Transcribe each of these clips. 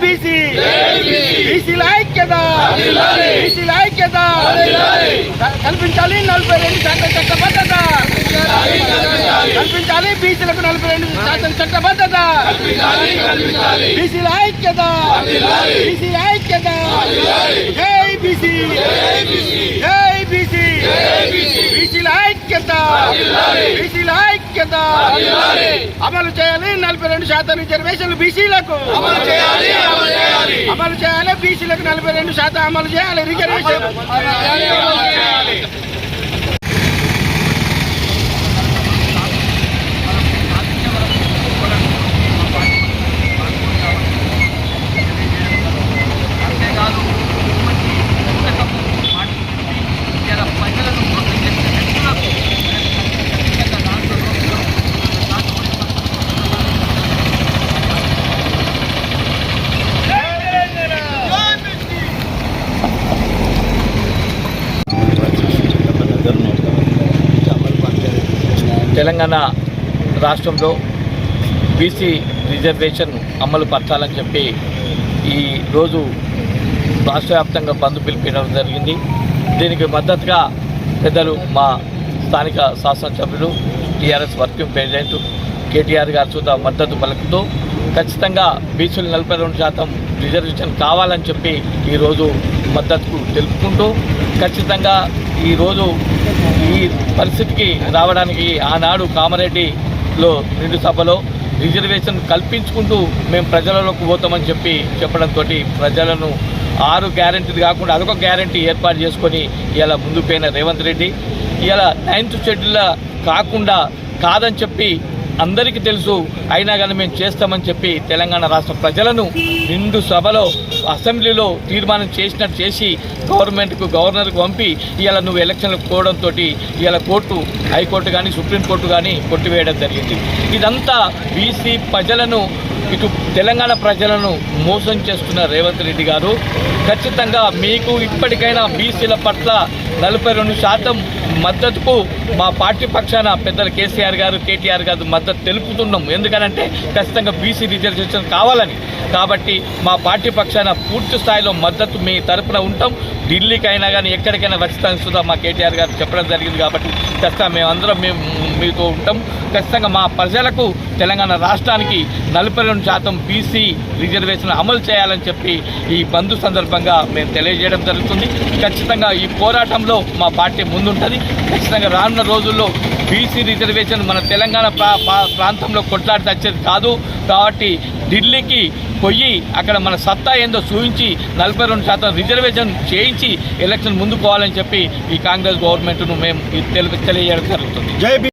BC. బీసీల ఐక్యత. బీసీల ఐక్యత. కల్పించాలి నలభై రెండు శాతం చట్టబద్ధత. కల్పించాలి బీసీలకు నలభై రెండు శాతం చట్టబద్ధత. బీసీల ఐక్యత. బీసీల ఐక్యత. జై బీసీ. జై బీసీ. బీసీల ఐక్యత. బీసీల ఐక్యత అమలు చేయాలి. నలభై రెండు శాతం రిజర్వేషన్లు బీసీలకు. అమలు చేయాలి అమలు చేయాలి. బీసీలకు నలభై రెండు శాతం అమలు చేయాలి. రిజర్వేషన్. తెలంగాణ రాష్ట్రంలో బీసీ రిజర్వేషన్ అమలు పరచాలని చెప్పి ఈ రోజు రాష్ట్ర వ్యాప్తంగా బంద్ పిలిపించడం జరిగింది. దీనికి మద్దతుగా పెద్దలు మా స్థానిక శాసనసభ్యులు టీఆర్ఎస్ వర్కింగ్ ప్రెసిడెంట్ కేటీఆర్ గారు చూద్దాం మద్దతు పలుకుతూ ఖచ్చితంగా బీసీలు నలభై రెండు శాతం రిజర్వేషన్ కావాలని చెప్పి ఈరోజు మద్దతు తెలుపుకుంటూ ఖచ్చితంగా ఈరోజు ఈ పరిస్థితికి రావడానికి ఆనాడు కామారెడ్డిలో రెండు సభలో రిజర్వేషన్ కల్పించుకుంటూ మేము ప్రజలలోకి పోతామని చెప్పి చెప్పడంతో ప్రజలను ఆరు గ్యారంటీలు కాకుండా అదొక గ్యారంటీ ఏర్పాటు చేసుకొని ఇలా ముందుకు రేవంత్ రెడ్డి ఇలా నైన్త్ షెడ్యూల్ కాకుండా కాదని చెప్పి అందరికీ తెలుసు అయినా కానీ మేము చేస్తామని చెప్పి తెలంగాణ రాష్ట్ర ప్రజలను నిండు సభలో అసెంబ్లీలో తీర్మానం చేసినట్టు చేసి గవర్నమెంట్కు గవర్నర్కు పంపి ఇవాళ నువ్వు ఎలక్షన్లకు పోవడంతో ఇవాళ కోర్టు హైకోర్టు కానీ సుప్రీంకోర్టు కానీ కొట్టివేయడం జరిగింది. ఇదంతా బీసీ ప్రజలను ఇటు తెలంగాణ ప్రజలను మోసం చేస్తున్న రేవంత్ రెడ్డి గారు ఖచ్చితంగా మీకు ఇప్పటికైనా బీసీల పట్ల నలభై రెండు శాతం మద్దతుకు మా పార్టీ పక్షాన పెద్దలు కేసీఆర్ గారు కేటీఆర్ గారు మద్దతు తెలుపుతున్నాం. ఎందుకనంటే ఖచ్చితంగా బీసీ రిజర్వేషన్ కావాలని. కాబట్టి మా పార్టీ పక్షాన పూర్తి స్థాయిలో మద్దతు మీ తరపున ఉంటాం. ఢిల్లీకైనా కానీ ఎక్కడికైనా ఖచ్చితంగా సుధా మా కేటీఆర్ గారు చెప్పడం జరిగింది కాబట్టి ఖచ్చితంగా మేమందరం మేము మీతో ఉంటాం. ఖచ్చితంగా మా ప్రజలకు తెలంగాణ రాష్ట్రానికి నలభై రెండు శాతం బీసీ రిజర్వేషన్ అమలు చేయాలని చెప్పి ఈ బంధు సందర్భంగా మేము తెలియజేయడం జరుగుతుంది. ఖచ్చితంగా ఈ పోరాటంలో మా పార్టీ ముందుంటుంది. ఖచ్చితంగా రానున్న రోజుల్లో బీసీ రిజర్వేషన్ మన తెలంగాణ ప్రా ప్రా- ప్రాంతంలో కొట్లాడి తెచ్చేది కాదు. కాబట్టి ఢిల్లీకి పోయి అక్కడ మన సత్తా ఏందో చూపించి నలభై రెండు శాతం రిజర్వేషన్ చేయించి ఎలక్షన్ ముందుకు పోవాలని చెప్పి ఈ కాంగ్రెస్ గవర్నమెంట్ను మేము తెలియజేయడం జరుగుతుంది. జై బీ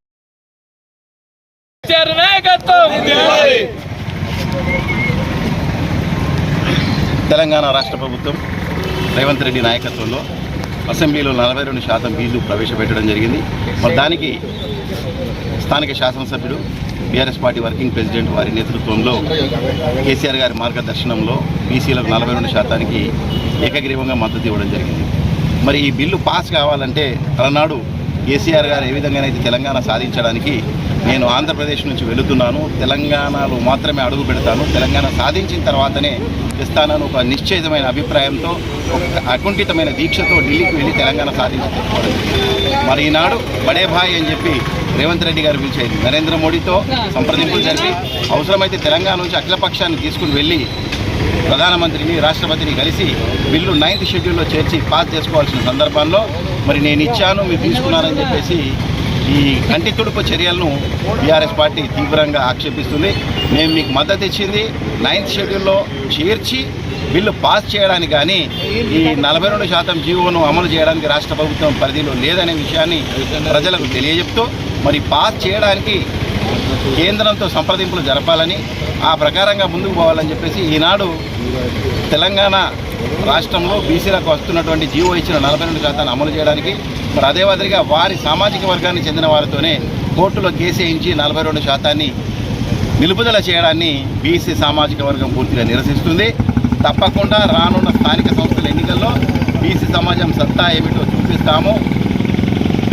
నాయకత్వం! తెలంగాణ రాష్ట్ర ప్రభుత్వం రేవంత్ రెడ్డి నాయకత్వంలో అసెంబ్లీలో నలభై రెండు శాతం బిల్లు ప్రవేశపెట్టడం జరిగింది. మరి దానికి స్థానిక శాసనసభ్యుడు బీఆర్ఎస్ పార్టీ వర్కింగ్ ప్రెసిడెంట్ వారి నేతృత్వంలో కేసీఆర్ గారి మార్గదర్శనంలో బీసీలకు నలభై రెండు శాతానికి ఏకగ్రీవంగా మద్దతు ఇవ్వడం జరిగింది. మరి ఈ బిల్లు పాస్ కావాలంటే అలనాడు కేసీఆర్ గారు ఏ విధంగానైతే తెలంగాణ సాధించడానికి నేను ఆంధ్రప్రదేశ్ నుంచి వెళుతున్నాను తెలంగాణలో మాత్రమే అడుగు పెడతాను తెలంగాణ సాధించిన తర్వాతనే ఇస్తానని ఒక నిశ్చయితమైన అభిప్రాయంతో ఒక అకుంఠితమైన దీక్షతో ఢిల్లీకి వెళ్ళి తెలంగాణ సాధించి మరి ఈనాడు బడే భాయ్ అని చెప్పి రేవంత్ రెడ్డి గారు పిలిచేది నరేంద్ర మోడీతో సంప్రదింపులు జరిపి అవసరమైతే తెలంగాణ నుంచి అఖిలపక్షాన్ని తీసుకుని వెళ్ళి ప్రధానమంత్రిని రాష్ట్రపతిని కలిసి బిల్లు నైన్త్ షెడ్యూల్లో చేర్చి పాస్ చేసుకోవాల్సిన సందర్భంలో మరి నేను ఇచ్చాను మీరు తీసుకున్నారని చెప్పేసి ఈ కంటి తుడుపు చర్యలను బీఆర్ఎస్ పార్టీ తీవ్రంగా ఆక్షేపిస్తుంది. మేము మీకు మద్దతు ఇచ్చింది నైన్త్ షెడ్యూల్లో చేర్చి బిల్లు పాస్ చేయడానికి కానీ ఈ నలభై రెండు శాతం జీవోను అమలు చేయడానికి రాష్ట్ర ప్రభుత్వం పరిధిలో లేదనే విషయాన్ని ప్రజలకు తెలియజెప్తూ మరి పాస్ చేయడానికి కేంద్రంతో సంప్రదింపులు జరపాలని ఆ ప్రకారంగా ముందుకు పోవాలని చెప్పేసి ఈనాడు తెలంగాణ రాష్ట్రంలో బీసీలకు వస్తున్నటువంటి జీవో ఇచ్చిన నలభై రెండు శాతాన్ని అమలు చేయడానికి మరి అదే మాదిరిగా వారి సామాజిక వర్గానికి చెందిన వారితోనే కోర్టులో కేసు వేయించి నలభై రెండు శాతాన్ని నిలుపుదల చేయడాన్ని బీసీ సామాజిక వర్గం పూర్తిగా నిరసిస్తుంది. తప్పకుండా రానున్న స్థానిక సంస్థల ఎన్నికల్లో బీసీ సమాజం సత్తా ఏమిటో చూపిస్తాము.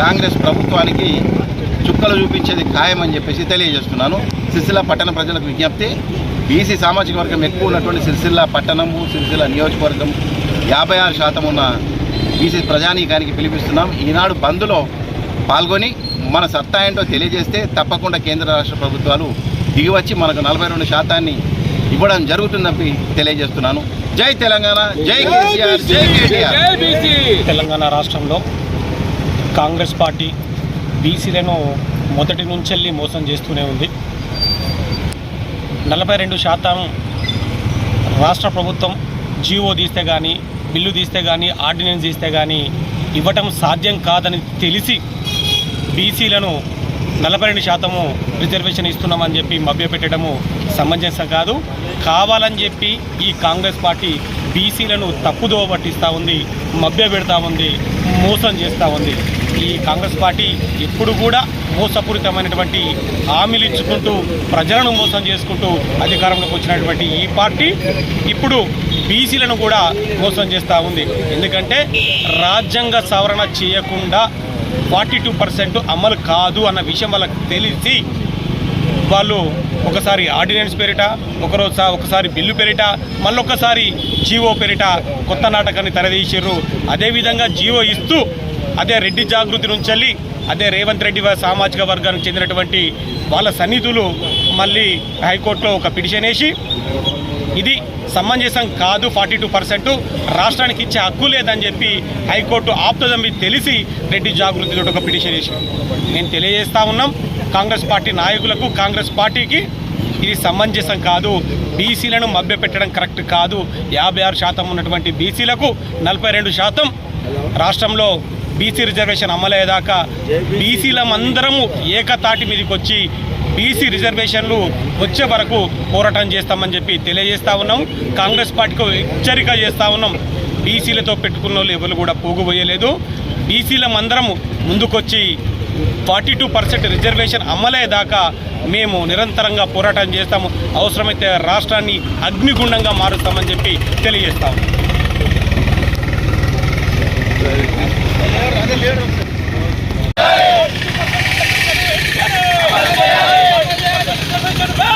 కాంగ్రెస్ ప్రభుత్వానికి చుక్కలు చూపించేది ఖాయమని చెప్పేసి తెలియజేస్తున్నాను. సిరిసిల్ల పట్టణ ప్రజలకు విజ్ఞప్తి. బీసీ సామాజిక వర్గం ఎక్కువ ఉన్నటువంటి సిరిసిల్ల పట్టణము సిరిసిల్ల నియోజకవర్గం యాభై ఆరు శాతం ఉన్న బీసీ ప్రజానీకానికి పిలిపిస్తున్నాం. ఈనాడు బంద్లో పాల్గొని మన సత్తా ఏంటో తెలియజేస్తే తప్పకుండా కేంద్ర రాష్ట్ర ప్రభుత్వాలు దిగివచ్చి మనకు నలభై రెండు శాతాన్ని ఇవ్వడం జరుగుతుందని తెలియజేస్తున్నాను. జై తెలంగాణ జై కేసీఆర్ జై కేటీఆర్. తెలంగాణ రాష్ట్రంలో కాంగ్రెస్ పార్టీ బీసీలను మొదటి నుంచెల్లి మోసం చేస్తూనే ఉంది. నలభై రెండు శాతం రాష్ట్ర ప్రభుత్వం జీవో తీస్తే కానీ బిల్లు తీస్తే కానీ ఆర్డినెన్స్ తీస్తే కానీ ఇవ్వటం సాధ్యం కాదని తెలిసి బీసీలను నలభై రెండు శాతము రిజర్వేషన్ ఇస్తున్నామని చెప్పి మభ్యపెట్టడము సమంజసం కాదు. కావాలని చెప్పి ఈ కాంగ్రెస్ పార్టీ బీసీలను తప్పుదోవ పట్టిస్తూ ఉంది మభ్య పెడతా ఉంది మోసం చేస్తూ ఉంది. ఈ కాంగ్రెస్ పార్టీ ఎప్పుడు కూడా మోసపూరితమైనటువంటి హామీలు ఇచ్చుకుంటూ ప్రజలను మోసం చేసుకుంటూ అధికారంలోకి వచ్చినటువంటి ఈ పార్టీ ఇప్పుడు బీసీలను కూడా మోసం చేస్తూ ఉంది. ఎందుకంటే రాజ్యాంగ సవరణ చేయకుండా ఫార్టీ టూ పర్సెంట్ అమలు కాదు అన్న విషయం వాళ్ళకి తెలిసి వాళ్ళు ఒకసారి ఆర్డినెన్స్ పేరిట ఒకరోజు ఒకసారి బిల్లు పేరిట మళ్ళొకసారి జీవో పేరిట కొత్త నాటకాన్ని తెరదీసిర్రు. అదేవిధంగా జీవో ఇస్తూ అదే రెడ్డి జాగృతి నుంచి అదే రేవంత్ రెడ్డి సామాజిక వర్గానికి చెందినటువంటి వాళ్ళ సన్నిధులు మళ్ళీ హైకోర్టులో ఒక పిటిషన్ వేసి ఇది సమంజసం కాదు ఫార్టీ టూ పర్సెంట్ రాష్ట్రానికి ఇచ్చే హక్కు లేదని చెప్పి హైకోర్టు ఆపుతుందని తెలిసి రెడ్డి జాగృతి ఒక పిటిషన్ వేసి నేను తెలియజేస్తా ఉన్నాం కాంగ్రెస్ పార్టీ నాయకులకు కాంగ్రెస్ పార్టీకి ఇది సమంజసం కాదు బీసీలను మభ్యపెట్టడం కరెక్ట్ కాదు. యాభై ఆరు శాతం ఉన్నటువంటి బీసీలకు నలభై రెండు శాతం రాష్ట్రంలో బీసీ రిజర్వేషన్ అమలయ్యేదాకా బీసీలమందరము ఏకతాటి మీదకి వచ్చి బీసీ రిజర్వేషన్లు వచ్చే వరకు పోరాటం చేస్తామని చెప్పి తెలియజేస్తా ఉన్నాం. కాంగ్రెస్ పార్టీకి హెచ్చరిక చేస్తా ఉన్నాం. బీసీలతో పెట్టుకున్న వాళ్ళు ఎవరు కూడా పోగుపోయలేదు బీసీలమందరము ముందుకొచ్చి ఫార్టీ టూ పర్సెంట్ రిజర్వేషన్ అమలయ్యేదాకా మేము నిరంతరంగా పోరాటం చేస్తాము. అవసరమైతే రాష్ట్రాన్ని అగ్నిగుండంగా మారుస్తామని చెప్పి తెలియజేస్తాము Come on!